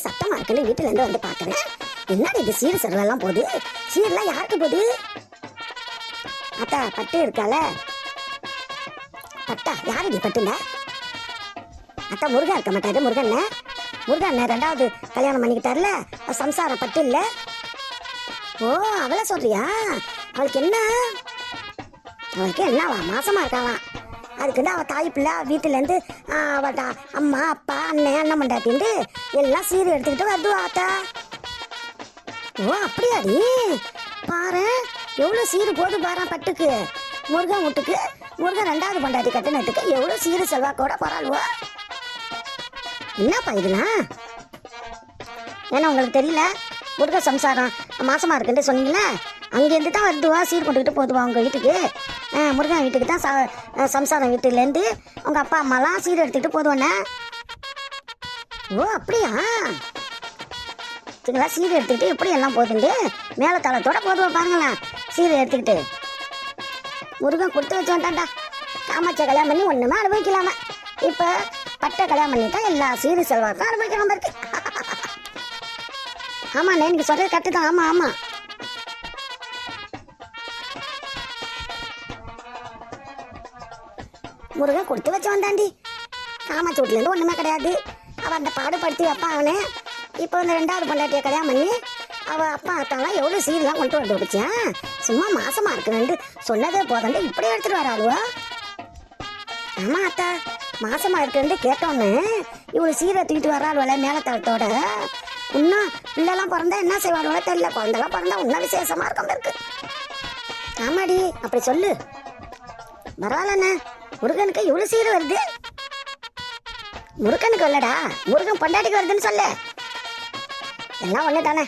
ஒரே சத்தமா இருக்குன்னு வீட்டுல இருந்து வந்து பாக்குறேன் என்ன இது சீர் எல்லாம் போகுது சீர்லாம் யாருக்கு போகுது அத்தா பட்டு இருக்கால? பட்டா யாருடி பட்டுல அத்தா முருகன் இருக்க மாட்டாரு முருகன் முருகன் ரெண்டாவது கல்யாணம் பண்ணிக்கிட்டார்ல? அவ சம்சாரம் பட்டு இல்ல? ஓ அவளை சொல்றியா? அவளுக்கு என்ன? அவளுக்கு என்னவா மாசமா இருக்காளாம். அதுக்குன்னு அவள் தாய் பிள்ளை வீட்டிலேருந்து அவட்டா அம்மா அப்பா அண்ணன் அண்ணன் மண்டாட்டின்ட்டு எல்லாம் சீர் எடுத்துக்கிட்டு வருது ஆத்தா. ஓ அப்படியாடி? பாரு எவ்வளோ சீர் போது பாரு பட்டுக்கு. முருகன் வீட்டுக்கு முருகன் ரெண்டாவது பண்டாட்டி கட்டினத்துக்கு எவ்வளோ சீர் செல்வாக்கோட பரவாயில்வோ என்னப்பா இதெல்லாம்? ஏன்னா உங்களுக்கு தெரியல? முருக சம்சாரம் மாசமா இருக்குன்னு சொன்னீங்களே அங்கேருந்து தான் வருதுவா சீர் கொண்டுக்கிட்டு போதுவா அவங்க வீட்டுக்கு? ஆ, முருகன் வீட்டுக்கு தான் ச- சம்சாரம் வீட்டுலேருந்து அவங்க அப்பா அம்மாலாம் சீர் எடுத்துக்கிட்டு போதுவானே ஓ அப்படியா? இதுங்களா சீர் எடுத்துக்கிட்டு எப்படி எல்லாம் போதுண்டு? மேலே தளத்தோட போதுவா பாருங்களேன் சீர் எடுத்துக்கிட்டு. முருகன் கொடுத்து வச்சு வந்தான்டா. காமாட்சியை கல்யாணம் பண்ணி ஒன்றுமே அனுபவிக்கலாம. இப்போ பட்டை கல்யாணம் பண்ணிட்டா எல்லா சீரு செல்வாக்கும் அனுபவிக்காம இருக்கு ஆமாண்ணே நீங்கள் சொல்கிறது கரெக்டு தான். ஆமாம் ஆமாம் முருகன் கொடுத்து வச்சு வந்தாண்டி காமாட்சி ஒன்றுமே கிடையாது. அவள் அந்த பாடுபடுத்தி வைப்பான். அவனே இப்போ இந்த ரெண்டாவது பொண்டாட்டியை கல்யாணம் பண்ணி அவள் அப்பா அத்தாலாம் எவ்வளோ சீரெலாம் கொண்டு வந்து விடுச்சியா சும்மா மாசமாக இருக்குன்னு சொன்னதே போதண்டு இப்படியே எடுத்துகிட்டு வராளுவா ஆமாம் அத்தா. மாசமாக இருக்குன்னு கேட்டோன்னு இவ்வளோ சீரை தூக்கிட்டு வராளுவல மேலத்தளத்தோட. இன்னும் பிள்ளைலாம் பிறந்தா என்ன செய்வாளுவோ தெரியல. குழந்தைலாம் பிறந்தா இன்னும் விசேஷமா இருக்கும் இருக்கு ஆமாடி அப்படி சொல்லு. பரவாயில்லண்ணே. முருகனுக்கு இவ்வளவு சீர் வருது? முருகனுக்கு இல்லடா முருகன் பொண்டாட்டிக்கு வருதுன்னு சொல்லு. எல்லாம் ஒண்ணு தானே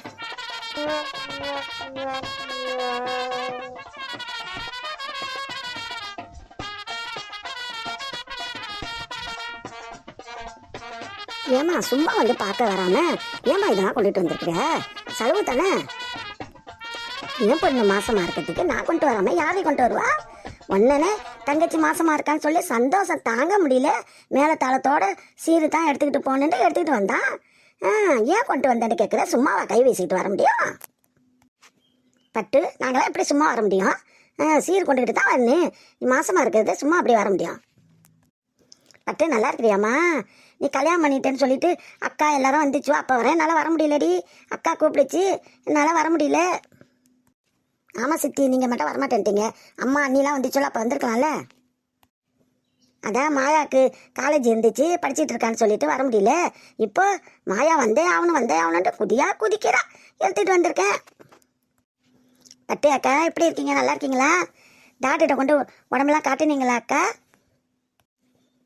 ஏமா சும்மா வந்து பார்க்க வராம ஏமா இதெல்லாம் கொண்டுட்டு வந்திருக்கிற? செலவு தானே? என் பொண்ணு மாசமா இருக்கிறதுக்கு நான் கொண்டு வராம யாரை கொண்டு வருவா? ஒன்னனே தங்கச்சி மாசமா இருக்கான்னு சொல்லி சந்தோஷம் தாங்க முடியல. மேல தாளத்தோட சீரு தான் எடுத்துக்கிட்டு போனேன்ட்டு எடுத்துக்கிட்டு வந்தான் ஏன் கொண்டு வந்தேன்னு கேட்குற சும்மாவா கை வீசிட்டு வர முடியும்? பட்டு நாங்களாம் எப்படி சும்மா வர முடியும்? ஆ, சீர் கொண்டுக்கிட்டு தான் வரணும். நீ மாசமா இருக்கிறது சும்மா அப்படி வர முடியும். பட்டு நல்லா இருக்கிறியாம்மா? நீ கல்யாணம் பண்ணிட்டேன்னு சொல்லிட்டு அக்கா எல்லாரும் வந்துச்சு அப்போ வரேன் என்னால் வர முடியலடி. அக்கா கூப்பிடுச்சு. என்னால் வர முடியல. ஆமாம் சித்தி நீங்கள் மட்டும் வரமாட்டேன்ட்டீங்க. அம்மா அண்ணிலாம் வந்துச்சுல அப்போ வந்திருக்கலாம்ல? அதான் மாயாவுக்கு காலேஜ் இருந்துச்சு படிச்சிட்டு இருக்கான்னு சொல்லிட்டு வர முடியல. இப்போ மாயா வந்தே ஆகணும் வந்தே ஆகணுன்ட்டு குதியா குதிக்கிறா. எடுத்துட்டு வந்திருக்கேன். பட்டே அக்கா எப்படி இருக்கீங்க? நல்லா இருக்கீங்களா? டாக்டர்கிட்ட கொண்டு உடம்புலாம் காட்டினீங்களா அக்கா?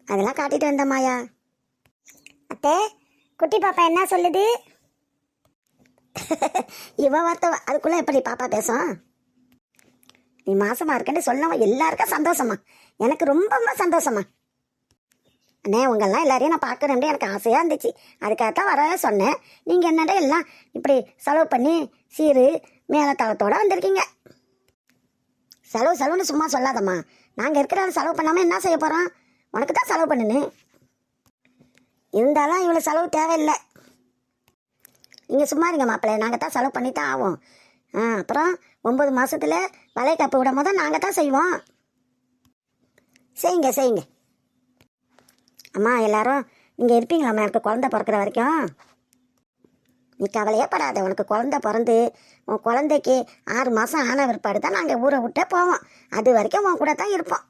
அதெல்லாம் காட்டிட்டு வந்த மாயா. அத்தே குட்டி பாப்பா என்ன சொல்லுது? இவ வார்த்தை அதுக்குள்ளே எப்படி பாப்பா பேசும்? நீ மாசமா இருக்கேன்னு சொல்லவும் எல்லாருக்கும் சந்தோஷமா. எனக்கு ரொம்ப ரொம்ப சந்தோஷமா. அண்ணே உங்கெல்லாம் எல்லாரையும் நான் பார்க்கணுன்னு எனக்கு ஆசையாக இருந்துச்சு. அதுக்காக தான் வர சொன்னேன். நீங்கள் என்னடா எல்லாம் இப்படி செலவு பண்ணி சீரு மேலத்தளத்தோடு வந்திருக்கீங்க? செலவு செலவுன்னு சும்மா சொல்லாதம்மா. நாங்கள் இருக்கிற செலவு பண்ணாமல் என்ன செய்ய போகிறோம் உனக்கு தான் செலவு பண்ணுன்னு. இருந்தாலும் இவ்வளோ செலவு தேவையில்லை. நீங்கள் சும்மா இருங்க மாப்பிள்ளை. நாங்கள் தான் செலவு பண்ணி தான் ஆவோம். ஆ அப்புறம் ஒம்பது மாதத்தில் வளைகாப்பு விடும் போது நாங்கள் தான் செய்வோம். செய்யுங்க செய்யுங்க. அம்மா எல்லாரும் நீங்கள் இருப்பீங்களாம்மா எனக்கு குழந்த பிறக்கிற வரைக்கும். நீ கவலையே படாத உனக்கு குழந்த பிறந்து உன் குழந்தைக்கு ஆறு மாதம் ஆன பிற்பாடு தான் நாங்கள் ஊரை விட்டே போவோம். அது வரைக்கும் உன் கூட தான் இருப்போம்.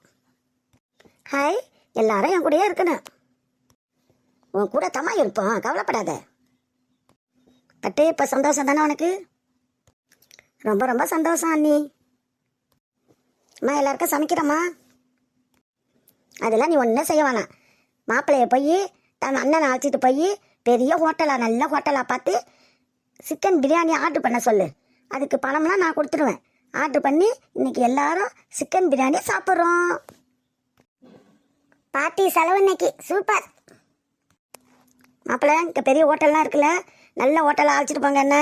ஹாய் எல்லாரும் என் கூடயே இருக்கணும். உன் கூட தம்மா இருப்போம் கவலைப்படாத. பட்டு இப்போ சந்தோஷம் தானே உனக்கு? ரொம்ப ரொம்ப சந்தோஷம் அண்ணி. அம்மா எல்லாருக்கும் சமைக்கிறம்மா. அதெல்லாம் நீ ஒன்றும் செய்ய வேணாம். மாப்பிள்ளைய போய் தன் அண்ணனை அழைச்சிட்டு போய் பெரிய ஹோட்டலாக நல்ல ஹோட்டலாக பார்த்து சிக்கன் பிரியாணி ஆர்டர் பண்ண சொல்லு. அதுக்கு பணம்லாம் நான் கொடுத்துருவேன். ஆர்டர் பண்ணி இன்னைக்கு எல்லாரும் சிக்கன் பிரியாணி சாப்பிட்றோம். பாட்டி செலவு இன்னைக்கு. சூப்பர் மாப்பிள்ள இங்கே பெரிய ஹோட்டல்லாம் இருக்குல்ல. நல்ல ஹோட்டலாக அழைச்சிட்டு போங்க என்ன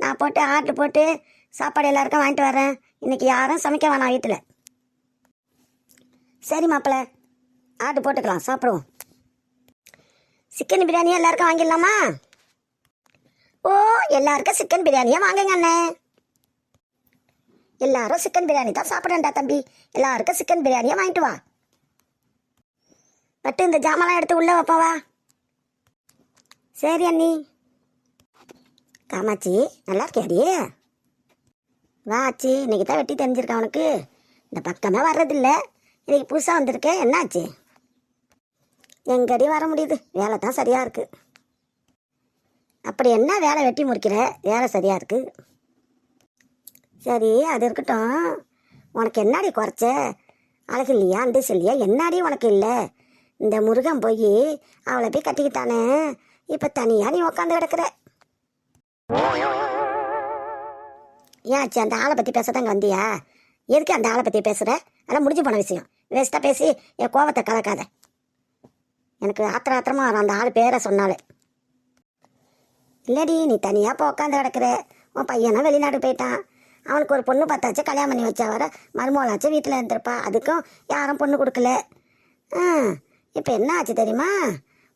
நான் போட்டு ஆர்டர் போட்டு சாப்பாடு எல்லாருக்கும் வாங்கிட்டு வரேன் இன்னைக்கு யாரும் சமைக்க வேணாம் வீட்டில். சரி மாப்பிள்ள ஆர்டர் போட்டுக்கலாம் சாப்பிடுவோம். சிக்கன் பிரியாணி எல்லாருக்கும் வாங்கிடலாமா? ஓ எல்லாருக்கும் சிக்கன் பிரியாணியே வாங்குங்க அண்ணே. எல்லாரும் சிக்கன் பிரியாணி தான் சாப்பிட்றேன்டா தம்பி. எல்லாருக்கும் சிக்கன் பிரியாணியே வாங்கிட்டு வா. பட்டு இந்த ஜாமான்லாம் எடுத்து உள்ளே வைப்பவா சரி அண்ணி. காமாச்சி நல்லா இருக்கியாடி? வா இன்னைக்கு தான் வெட்டி தெரிஞ்சிருக்கேன் உனக்கு? இந்த பக்கமே வர்றதில்ல. இன்னைக்கு புதுசாக வந்திருக்கேன் என்னாச்சு? எங்கடி வர முடியுது? வேலை தான் சரியாக இருக்கு. அப்படி என்ன வேலை வெட்டி முடிக்கிற? வேலை சரியாக இருக்கு. சரி அது இருக்கட்டும். உனக்கு என்னடி குறைச்ச? அழகு இல்லையா அந்த இல்லையா என்னாடி உனக்கு இல்லை? இந்த முருகன் போய் அவளை போய் கட்டிக்கிட்டானே. இப்போ தனியாக நீ உக்காந்து கிடக்குற? ஏன் ஆச்சு அந்த ஆளை பற்றி பேசதாங்க வந்தியா? எதுக்கு அந்த ஆளை பற்றி பேசுகிற அதெல்லாம் முடிஞ்சு போன விஷயம். வேஸ்ட்டாக பேசி என் கோவத்தை கலக்காத. எனக்கு ஆத்திர ஆத்திரமா வரும் அந்த ஆள் பேரை சொன்னாலே. இல்லடி நீ தனியாக இப்போ உட்காந்து கிடக்குற. உன் பையனும் வெளிநாடு போயிட்டான். அவனுக்கு ஒரு பொண்ணு பார்த்தாச்சு கல்யாணம் பண்ணி வச்சா வர மருமகளாச்சும் வீட்டில் இருந்திருப்பா. அதுக்கும் யாரும் பொண்ணு கொடுக்கல. ஆ இப்போ என்ன ஆச்சு தெரியுமா?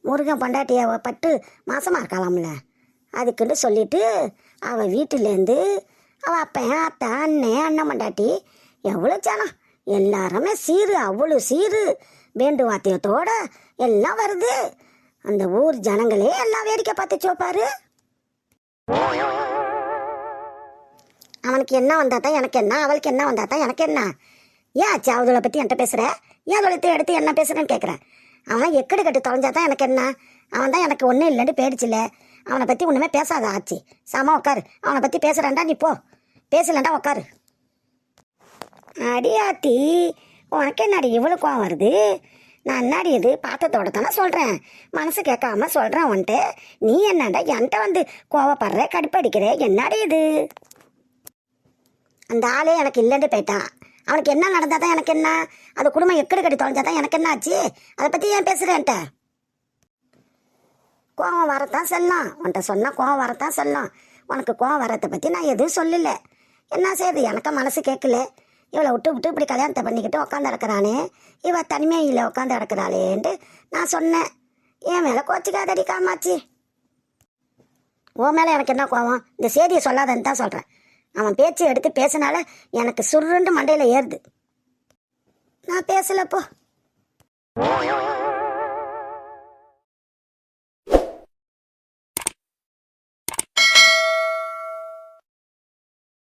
முருகன் பொண்டாட்டியை பட்டு மாசமாக இருக்காளாம்ல. அதுக்குன்னு சொல்லிட்டு அவள் வீட்டிலேருந்து அவள் அப்பன் அத்தை அண்ணன் அண்ணன் பொண்டாட்டி எவ்வளோ ஜனம் எல்லாருமே சீரு அவ்வளோ சீரு. வேண்டு வாத்தியத்தோட எல்லாம் வருது. அந்த ஊர் ஜனங்களே எல்லாம் வேடிக்கை பார்த்து சோப்பாரு அவனுக்கு என்ன வந்தா தான் எனக்கு என்ன? அவளுக்கு என்ன வந்தா தான் எனக்கு என்ன? ஏன் ஆச்சு அவளை பற்றி என்கிட்ட பேசுகிற ஏன் அதை எடுத்து என்ன பேசுகிறேன்னு கேட்குறேன் அவன் எக்கடு கட்டு தொலைஞ்சா தான் எனக்கு என்ன? அவன் தான் எனக்கு ஒன்றும் இல்லைன்னு பேடிச்சில்ல அவனை பற்றி ஒன்றுமே பேசாத ஆச்சு. சாமா உட்காரு அவனை பற்றி பேசுகிறேன்டா நீ போ. பேசலண்டா உட்காரு அடியாத்தி உனக்கு என்னடி இவ்வளோ கோவம் வருது? நான் என்னடி இது? பார்த்ததோட தானே சொல்கிறேன் மனசு கேட்காம சொல்கிறேன் உன்ட்டு நீ என்னடா என்கிட்ட வந்து கோவப்படுற கடுப்படிக்கிற? என்னடி இது? அந்த ஆளே எனக்கு இல்லைன்னு போயிட்டான் அவனுக்கு என்ன நடந்தால் தான் எனக்கு என்ன? அது குடும்பம் எக்கடு கட்டி தொலைஞ்சா தான் எனக்கு என்ன ஆச்சு? அதை பற்றி ஏன் பேசுகிறேன்ட்ட கோவம் வரத்தான் செல்லம் உன்கிட்ட சொன்னால் கோவம் வரத்தான் செல்லும் உனக்கு கோவம் வரத்தை பற்றி நான் எதுவும் சொல்லல. என்ன செய்யுது எனக்கு மனசு கேட்கல. இவளை விட்டு விட்டு இப்படி கல்யாணத்தை பண்ணிக்கிட்டு உட்காந்து கிடக்குறானே இவ தனிமையில் உட்காந்து கிடக்குறாளேன்ட்டு நான் சொன்னேன். என் மேலே கோச்சிக்காதடி காமாச்சி உன் மேலே எனக்கு என்ன கோவம்? இந்த செய்தியை சொல்லாதன்னு தான் சொல்கிறேன் அவன் பேச்சு எடுத்து பேசினால எனக்கு சுருண்டு மண்டையில் ஏறுது. நான் பேசலப்போ